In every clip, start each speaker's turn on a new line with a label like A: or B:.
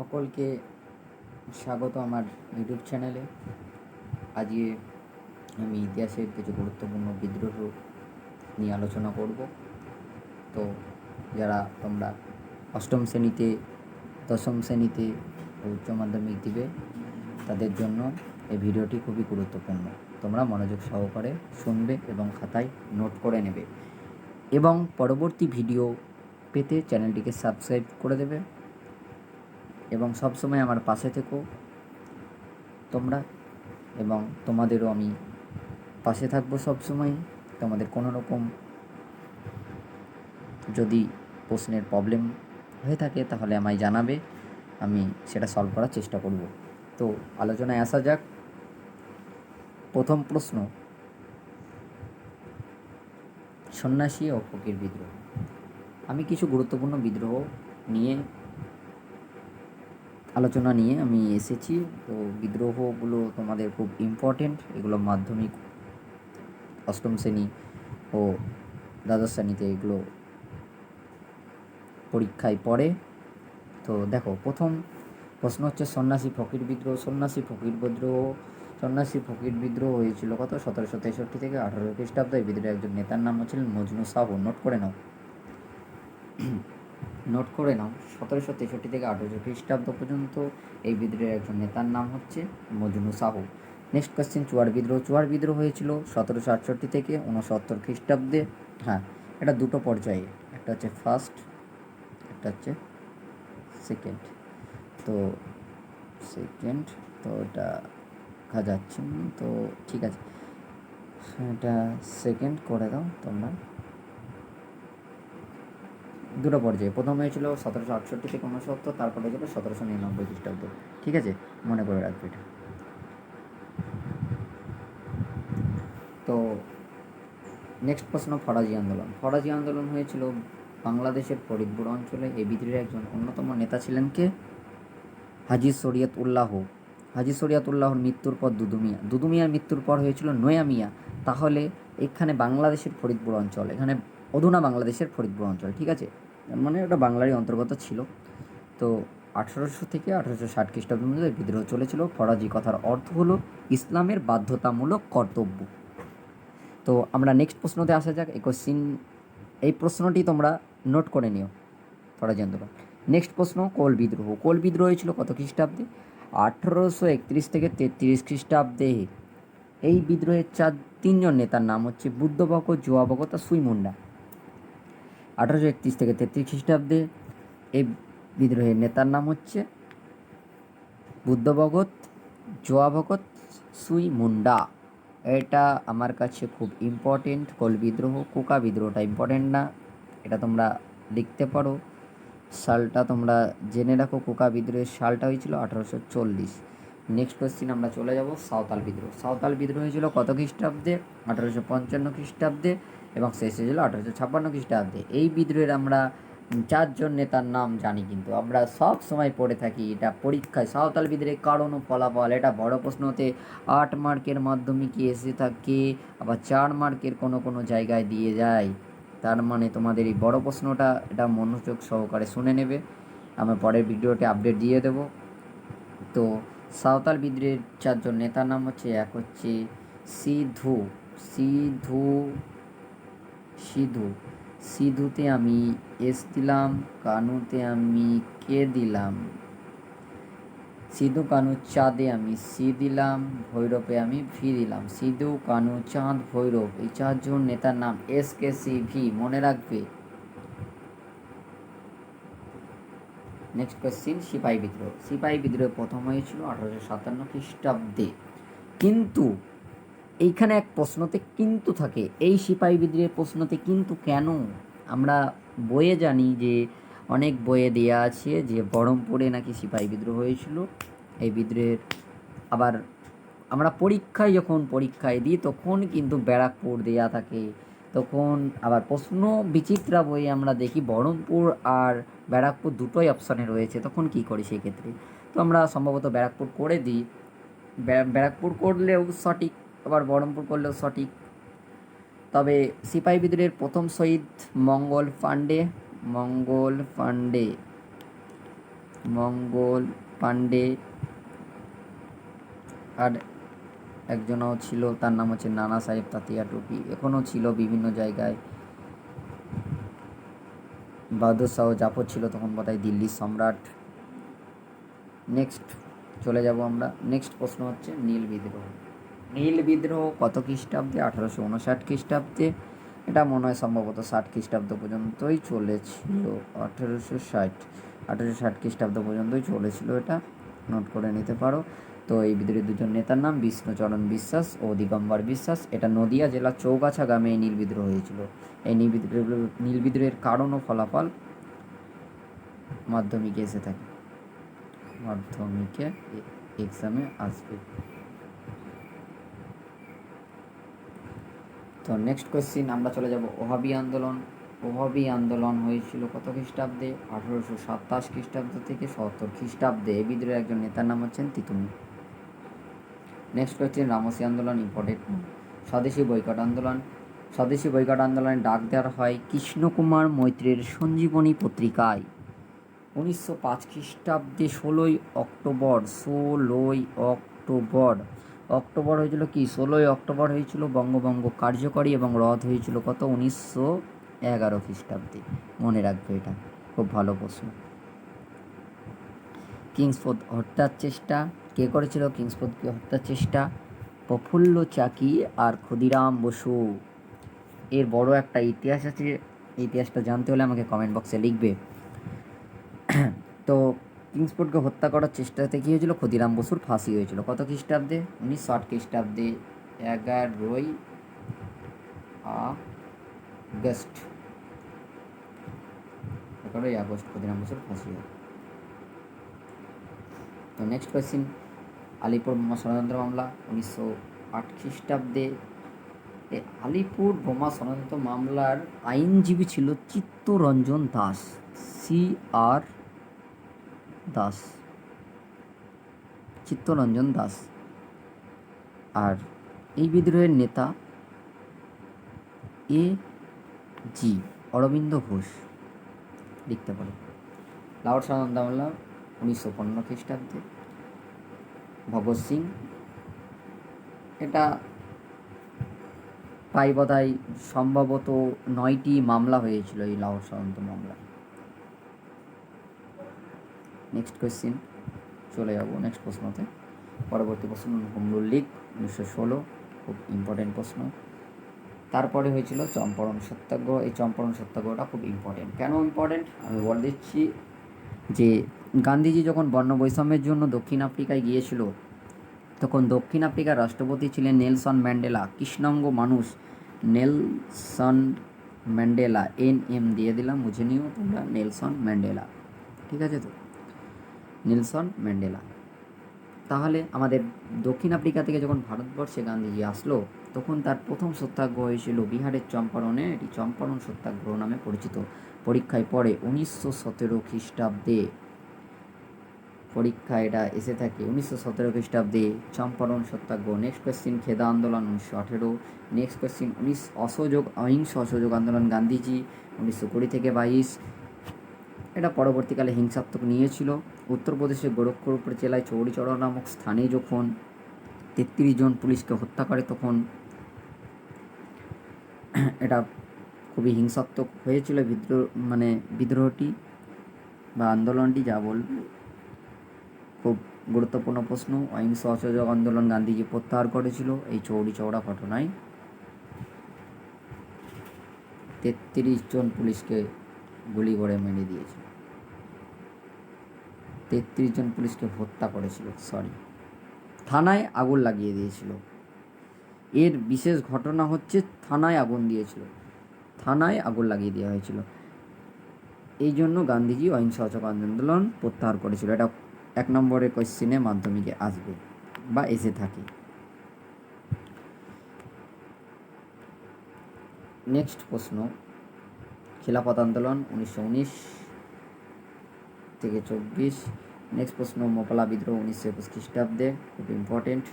A: সকলকে স্বাগত আমার ইউটিউব চ্যানেলে। আজকে আমি ইতিহাসের কিছু গুরুত্বপূর্ণ বিদ্রোহ নিয়ে আলোচনা করব। তো যারা তোমরা অষ্টম শ্রেণীতে, দশম শ্রেণীতে উচ্চ মাধ্যমিক দিবে, তাদের জন্য এই ভিডিওটি খুবই গুরুত্বপূর্ণ। তোমরা মনোযোগ সহকারে শুনবে এবং খাতায় নোট করে নেবে। এবং পরবর্তী ভিডিও পেতে চ্যানেলটিকে সাবস্ক্রাইব করে দেবে। এবং সবসময় আমার পাশে থেকো। তোমরা এবং তোমাদেরও আমি পাশে থাকব সবসময়। তোমাদের কোনো রকম যদি প্রশ্নের প্রবলেম হয়ে থাকে, তাহলে আমায় জানাবে। আমি সেটা সলভ করার চেষ্টা করব। তো আলোচনায় আসা যাক। প্রথম প্রশ্ন। সন্ন্যাসী ও ফকির বিদ্রোহ। আমি কিছু গুরুত্বপূর্ণ বিদ্রোহ নিয়ে আলোচনা নিয়ে আমি এসেছি। তো বিদ্রোহগুলো তোমাদের খুব ইম্পর্টেন্ট এগুলো মাধ্যমিক, অষ্টম শ্রেণি ও দ্বাদশ শ্রেণীতে এগুলো পরীক্ষায় পড়ে। তো দেখো, প্রথম প্রশ্ন হচ্ছে, সন্ন্যাসী ফকির বিদ্রোহ, সন্ন্যাসী ফকির বিদ্রোহ, সন্ন্যাসী ফকির বিদ্রোহ হয়েছিল কত? সতেরোশো তেষট্টি থেকে আঠারো খ্রিস্টাব্দে। বিদ্রোহের একজন নেতার নাম হচ্ছিলেন মজনু সাহু। নোট করে নাও। নোট করে নাও, সতেরোশো তেষট্টি থেকে আঠেরোশো খ্রিস্টাব্দ পর্যন্ত এই বিদ্রোহের একজন নেতার নাম হচ্ছে মজনু সাহু। নেক্সট কোশ্চেন চুয়ার বিদ্রোহ। চুয়ার বিদ্রোহ হয়েছিল সতেরোশো আটষট্টি থেকে উনসত্তর খ্রিস্টাব্দে। হ্যাঁ এটা দুটো পর্যায়ে। একটা হচ্ছে ফার্স্ট একটা হচ্ছে সেকেন্ড তো সেকেন্ড তো এটা দেখা যাচ্ছে তো ঠিক আছে। এটা সেকেন্ড করে দাও তোমরা। দুটো পর্যায়ে। প্রথম হয়েছিল সতেরোশো আটষট্টি থেকে উনসত্তর তারপরে হয়েছিল সতেরোশো নিরানব্বই খ্রিস্টাব্দ। ঠিক আছে? মনে করে রাখবে এটা। তো নেক্সট প্রশ্ন ফরাজি আন্দোলন। ফরাজি আন্দোলন হয়েছিল বাংলাদেশের ফরিদপুর অঞ্চলে। এই বিদ্রোহের একজন অন্যতম নেতা ছিলেন কে? হাজি শরিয়ত উল্লাহ হাজি শরিয়ত উল্লাহর মৃত্যুর পর দুদুমিয়া। দুদুমিয়ার মৃত্যুর পর হয়েছিল নয়া মিয়া। তাহলে এখানে বাংলাদেশের ফরিদপুর অঞ্চল, এখানে অধুনা বাংলাদেশের ফরিদপুর অঞ্চল, ঠিক আছে? মানে ওটা বাংলারই অন্তর্গত ছিল। তো আঠারোশো থেকে আঠারোশো ষাট খ্রিস্টাব্দ মধ্যে বিদ্রোহ চলেছিল। ফরাজি কথার অর্থ হলো ইসলামের বাধ্যতামূলক কর্তব্য। তো আমরা নেক্সট প্রশ্নতে আসা যাক। এই কোশ্চিন এই প্রশ্নটি তোমরা নোট করে নিও, ফরাজি আন্দোলন। নেক্সট প্রশ্ন, কোল বিদ্রোহ। কোল বিদ্রোহ হয়েছিল কত খ্রিস্টাব্দে? আঠেরোশো একত্রিশ থেকে তেত্রিশ খ্রিস্টাব্দে এই বিদ্রোহের চার, তিনজন নেতার নাম হচ্ছে বুদ্ধভগ জোয়াভগত আর সুইমুন্ডা আঠারোশো একত্রিশ থেকে তেত্রিশ খ্রিস্টাব্দে এই বিদ্রোহের নেতার নাম হচ্ছে বুদ্ধভগত জোয়াভগত সুই মুন্ডা। এটা আমার কাছে খুব ইম্পর্টেন্ট কোল বিদ্রোহ কোকা বিদ্রোহটা ইম্পর্টেন্ট না। এটা তোমরা লিখতে পারো। সালটা তোমরা জেনে রাখো কোকা বিদ্রোহের সালটা হয়েছিল আঠারোশো চল্লিশ। নেক্সট কোয়েশ্চিন আমরা চলে যাব, সাঁওতাল বিদ্রোহ। সাঁওতাল বিদ্রোহ হয়েছিল কত খ্রিস্টাব্দে? আঠারোশো পঞ্চান্ন খ্রিস্টাব্দে। এবং শেষ হয়েছিল আঠারোশো ছাপ্পান্ন খ্রিস্টাব্দে। এই বিদ্রোহের আমরা চারজন নেতার নাম জানি কিন্তু। আমরা সব সময় পড়ে থাকি এটা পরীক্ষায়। সাঁওতাল বিদ্রোহের কারণ ও ফলাফল, এটা বড় প্রশ্নতে আট মার্কের মাধ্যমিকে এসে থাকে? আবার চার মার্কের কোনো কোনো জায়গায় দিয়ে যায়? তার মানে তোমাদের এই বড় প্রশ্নটা, এটা মনোযোগ সহকারে শুনে নেবে। আমি পরের ভিডিওতে আপডেট দিয়ে দেব। তো, সাঁওতাল বিদ্রোহের চারজন নেতার নাম হচ্ছে, এক হচ্ছে সিধু। সিধু সিধু। সিধুতে আমি এস দিলাম কানুতে আমি কে দিলাম? সিধু কানু চাঁদে আমি সি দিলাম, ভৈরবে আমি ভি দিলাম। সিধু কানু চাঁদ, ভৈরব। এই চারজন নেতার নাম এস কে সি ভি, মনে রাখবে। নেক্সট কোয়েশ্চিন সিপাহী বিদ্রোহ। সিপাহী বিদ্রোহ প্রথম হয়েছিল আঠারোশো সাতান্ন খ্রিস্টাব্দে। কিন্তু এইখানে এক প্রশ্নতে কিন্তু থাকে, এই সিপাহী বিদ্রোহের প্রশ্নতে কিন্তু কেন? আমরা বইয়ে জানি যে, অনেক বইয়ে দেয়া আছে যে, বহরমপুরে নাকি সিপাহী বিদ্রোহ হয়েছিল। এই বিদ্রোহের আবার আমরা পরীক্ষায় যখন পরীক্ষায় দিই, তখন কিন্তু ব্যারাকপুর দেয়া থাকে। তখন আবার প্রশ্ন বিচিত্রা বই আমরা দেখি, বহরমপুর আর ব্যারাকপুর দুটোই অপশানে রয়েছে। তখন কি করি সেই ক্ষেত্রে? তো আমরা সম্ভবত ব্যারাকপুর করে দিই। ব্যারা- ব্যারাকপুর করলেও সঠিক আবার বহরমপুর করলেও সঠিক। তবে সিপাহী বিদ্রোহের প্রথম শহীদ মঙ্গল পাণ্ডে মঙ্গল পাণ্ডে মঙ্গল পাণ্ডে। আর একজনও ছিল, তার নাম হচ্ছে নানা সাহেব তাতিয়া টুপি। এখনও ছিল বিভিন্ন জায়গায়। বাহাদুর শাহ জাফর ছিল তখন বোধহয় দিল্লির সম্রাট। নেক্সট চলে যাব আমরা। নেক্সট প্রশ্ন হচ্ছে নীল বিদ্রোহ। নীল বিদ্রোহ কত খ্রিস্টাব্দে? আঠারোশো উনষাট খ্রিস্টাব্দে। এটা মনে হয় সম্ভবত ষাট খ্রিস্টাব্দ পর্যন্তই চলেছিল। আঠেরোশো ষাট আঠেরোশো ষাট খ্রিস্টাব্দ পর্যন্তই চলেছিল এটা। নোট করে নিতে পারো। তো এই বিদ্রোহী দুজন নেতার নাম বিষ্ণুচরণ বিশ্বাস ও দিগম্বর বিশ্বাস। এটা নদিয়া জেলার চৌগাছা গ্রামে এই নীল বিদ্রোহ হয়েছিল। এই নীল বিদ্রোহ, নীল বিদ্রোহের কারণ ও ফলাফল মাধ্যমিকে এসে থাকে। মাধ্যমিকে এক্সামে আসবে। তো নেক্সট কোয়েশ্চিন আমরা চলে যাব ওহাবি আন্দোলন। ওহাবি আন্দোলন হয়েছিল কত খ্রিস্টাব্দে? আঠারোশো সাতাশ খ্রিস্টাব্দ থেকে সত্তর খ্রিস্টাব্দে। এই বিদ্রোহের একজন নেতার নাম হচ্ছেন তিতুমি। নেক্সট কোয়েশ্চেন রামসী আন্দোলন ইম্পর্টেন্ট স্বদেশী বৈকট আন্দোলন। স্বদেশী বৈকট আন্দোলনে ডাক দেওয়ার হয় কৃষ্ণকুমার মৈত্রের সঞ্জীবনী পত্রিকায়। উনিশশো পাঁচ খ্রিস্টাব্দে ষোলোই অক্টোবর ষোলোই অক্টোবর। অক্টোবর হয়েছিল কি? ষোলোই অক্টোবর হয়েছিল বঙ্গভঙ্গ কার্যকরী এবং রদ হয়েছিল কত? উনিশশো এগারো খ্রিস্টাব্দে। মনে রাখবে এটা। খুব ভালো প্রশ্ন। কিংসফোর্ড হত্যার চেষ্টা। কে করেছিল কিংসফোর্ডকে হত্যার চেষ্টা? প্রফুল্ল চাকি আর ক্ষুদিরাম বসু। এর বড় একটা ইতিহাস আছে। ইতিহাসটা জানতে হলে আমাকে কমেন্ট বক্সে লিখবে। তো কিংসফোর্ডকে হত্যা করার চেষ্টাতে কী হয়েছিল? ক্ষুদিরাম বসুর ফাঁসি হয়েছিল। কত খ্রিস্টাব্দে? উনিশশো আট খ্রিস্টাব্দে এগারোই আগস্ট। এগারোই আগস্ট ক্ষুদিরাম বসুর ফাঁসি হয়। তো নেক্সট কোয়েশ্চিন আলিপুর বোমা ষড়যন্ত্র মামলা উনিশশো আট খ্রিস্টাব্দে আলিপুর বোমা ষড়যন্ত্র মামলার আইনজীবী ছিল চিত্তরঞ্জন দাস সি আর দাস, চিত্তরঞ্জন দাস। আর এই বিদ্রোহের নেতা এ জি অরবিন্দ ঘোষ। লিখতে পারে লাহোর মামলা উনিশশো পনেরো খ্রিস্টাব্দে। ভগৎ সিং। এটা প্রায় বোধহয় সম্ভবত নয়টি মামলা হয়েছিল এই লাহোর ষড়যন্ত্র মামলা নেক্সট কোয়েশ্চেন চলে যাব নেক্সট প্রশ্নতে। পরবর্তী প্রশ্ন হুমরুল লীগ, উনিশশো ষোলো। খুব ইম্পর্টেন্ট প্রশ্ন। তারপরে হয়েছিল চম্পারণ সত্যাগ্রহ। এই চম্পারণ সত্যাগ্রহটা খুব ইম্পর্টেন্ট কেন ইম্পর্টেন্ট আমি বলে দিচ্ছি যে, গান্ধীজি যখন বর্ণ বৈষম্যের জন্য দক্ষিণ আফ্রিকায় গিয়েছিল, তখন দক্ষিণ আফ্রিকার রাষ্ট্রপতি ছিলেন নেলসন ম্যান্ডেলা। কৃষ্ণাঙ্গ মানুষ নেলসন ম্যান্ডেলা। এন এম দিয়ে দিলাম, বুঝে নিও তোমরা, নেলসন ম্যান্ডেলা। ঠিক আছে তো? Nelson Mandela. তাহলে আমাদের দক্ষিণ আফ্রিকা থেকে যখন ভারতবর্ষে গান্ধীজি আসলো, তখন তার প্রথম সত্যাগ্রহ হয়েছিল বিহারের চম্পারণে। এটি চম্পারণ সত্যাগ্রহ নামে পরিচিত। পরীক্ষায় পড়ে উনিশশো সতেরো খ্রিস্টাব্দে। পরীক্ষা এটা এসে থাকে উনিশশো সতেরো খ্রিস্টাব্দে চম্পারণ সত্যাগ্রহ। নেক্সট কোয়েশ্চিন খেদা আন্দোলন উনিশশো আঠেরো। নেক্সট কোয়েশ্চিন উনিশ অসহযোগ, অহিংস অসহযোগ আন্দোলন গান্ধীজি উনিশশো কুড়ি থেকে বাইশ। এটা পরবর্তীকালে হিংসাত্মক নিয়েছিল। উত্তরপ্রদেশের গোরক্ষপুর জেলায় চৌরিচড়া নামক স্থানে যখন তেত্রিশ জন পুলিশকে হত্যা করে তখন এটা খুবই হিংসাত্মক হয়েছিল বিদ্রোহ মানে বিদ্রোহটি বা আন্দোলনটি, যা বলবে খুব গুরুত্বপূর্ণ প্রশ্ন। অহিংস অসহযোগ আন্দোলন গান্ধীজি প্রত্যাহার করেছিল এই চৌরি চৌড়া ঘটনায়। তেত্রিশ জন পুলিশকে গুলি করে মেরে দিয়েছিল তেত্রিশ জন পুলিশকে হত্যা করেছিল সরি থানায় আগুন লাগিয়ে দিয়েছিল। এর বিশেষ ঘটনা হচ্ছে থানায় আগুন দিয়েছিল। থানায় আগুন লাগিয়ে দেওয়া হয়েছিল। এই জন্য গান্ধীজি অহিংস অচক আন্দোলন প্রত্যাহার করেছিল। এটা এক নম্বরের কোয়েশ্চেনে মাধ্যমিকে আসবে বা এসে থাকে। নেক্সট প্রশ্ন। খিলাফত আন্দোলন উনিশশো উনিশ থেকে চব্বিশ। নেক্সট প্রশ্ন মোপালা বিদ্রোহ উনিশশো একুশ খ্রিস্টাব্দে, খুব ইম্পর্টেন্ট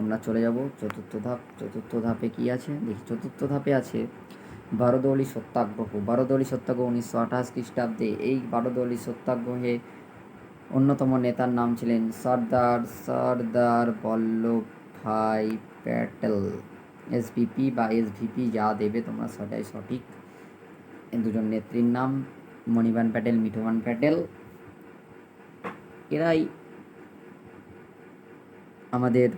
A: আমরা চলে যাব, চতুর্থ ধাপ, চতুর্থ ধাপে কি আছে? দেখি, চতুর্থ ধাপে আছে বারোদলি সত্যাগ্রহ। বারোদলি সত্যাগ্রহ উনিশশো আঠাশ খ্রিস্টাব্দে। এই বারোদলি সত্যাগ্রহে অন্যতম নেতার নাম ছিলেন সর্দার সর্দার বল্লভ ভাই প্যাটেল। এসভিপি বা এসভিপি যা দেবে তোমরা সেটাই সঠিক। দুজন নেত্রীর নাম, মণিবান প্যাটেল, মিঠুবান প্যাটেল। এরাই আমাদের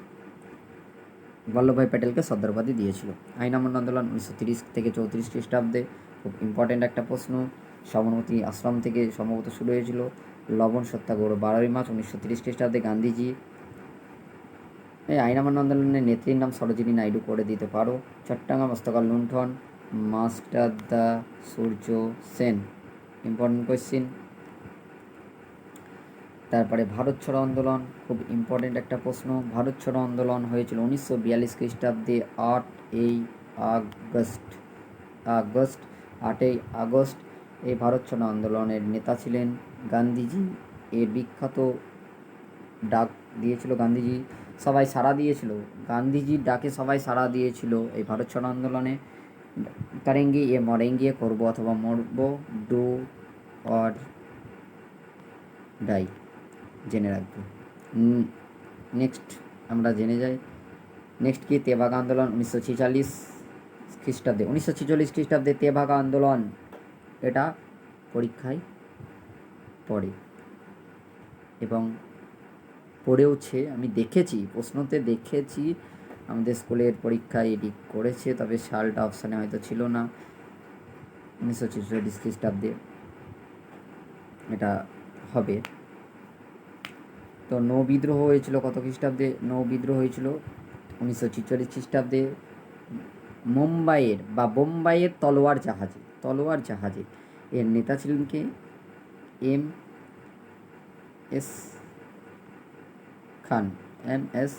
A: বল্লভভাই প্যাটেলকে সর্দার উপাধি দিয়েছিল। আইন আমল আন্দোলন উনিশশো তিরিশ থেকে চৌত্রিশ খ্রিস্টাব্দে। খুব ইম্পর্ট্যান্ট একটা প্রশ্ন। সবরমতী আশ্রম থেকে সম্ভবত শুরু হয়েছিল। লবণ সত্যাগ্রহ বারোই মার্চ উনিশশো তিরিশ খ্রিস্টাব্দে গান্ধীজি। এই আইন আমল আন্দোলনের নেত্রীর নাম সরোজিনী নাইডু করে দিতে পারো। চট্টগ্রাম হস্তকাল লুণ্ঠন। মাস্টার দা সূর্য সেন। ইম্পর্টেন্ট কোয়েশ্চিন তারপরে ভারত ছাড়ো আন্দোলন, খুব ইম্পর্টেন্ট একটা প্রশ্ন। ভারত ছাড়ো আন্দোলন হয়েছিল উনিশশো বিয়াল্লিশ খ্রিস্টাব্দে আট এই আগস্ট। আগস্ট, আটই আগস্ট এই ভারত ছাড়ো আন্দোলনের নেতা ছিলেন গান্ধীজি। এর বিখ্যাত ডাক দিয়েছিল গান্ধীজি, সবাই সাড়া দিয়েছিল। গান্ধীজির ডাকে সবাই সাড়া দিয়েছিল এই ভারত ছাড়ো আন্দোলনে। কারেঙ্গি এ মরেঙ্গি করব অথবা মরবো ডু অর ডাই জেনে রাখব নেক্সট আমরা জেনে যাই নেক্সট কি তেভাগা আন্দোলন উনিশশো ছেচল্লিশ খ্রিস্টাব্দে উনিশশো ছেচল্লিশ খ্রিস্টাব্দে তেভাগা আন্দোলন এটা পরীক্ষায় পড়ে এবং পড়েওছে আমি দেখেছি প্রশ্নতে দেখেছি আমাদের স্কুলের পরীক্ষায় এটি করেছে, তবে সালটা অপশানে হয়তো ছিল না। উনিশশো ছেচল্লিশ খ্রিস্টাব্দে এটা হবে। তো নৌ বিদ্রোহ হয়েছিল কত খ্রিস্টাব্দে? নৌ বিদ্রোহ হয়েছিল উনিশশো ছেচল্লিশ খ্রিস্টাব্দে মুম্বাইয়ের বা বোম্বাইয়ের তলোয়ার জাহাজে তলোয়ার জাহাজে। এর নেতা ছিলেন কে? M S Khan, M S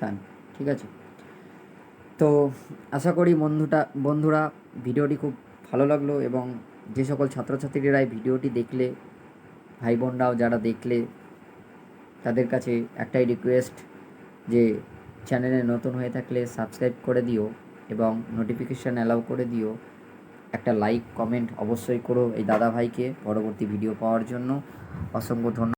A: Khan, ঠিক আছে? তো আশা করি বন্ধুটা, বন্ধুরা, ভিডিওটি খুব ভালো লাগল এবং যে সকল ছাত্রছাত্রীরা এই ভিডিওটি দেখলে, ভাই বোনরাও যারা দেখলে, তাদের কাছে একটাই রিকোয়েস্ট যে চ্যানেলে নতুন হয়ে থাকলে সাবস্ক্রাইব করে দিও এবং নোটিফিকেশান অ্যালাউ করে দিও। একটা লাইক কমেন্ট অবশ্যই করো এই দাদা ভাইকে পরবর্তী ভিডিও পাওয়ার জন্য। অসংখ্য ধন্যবাদ।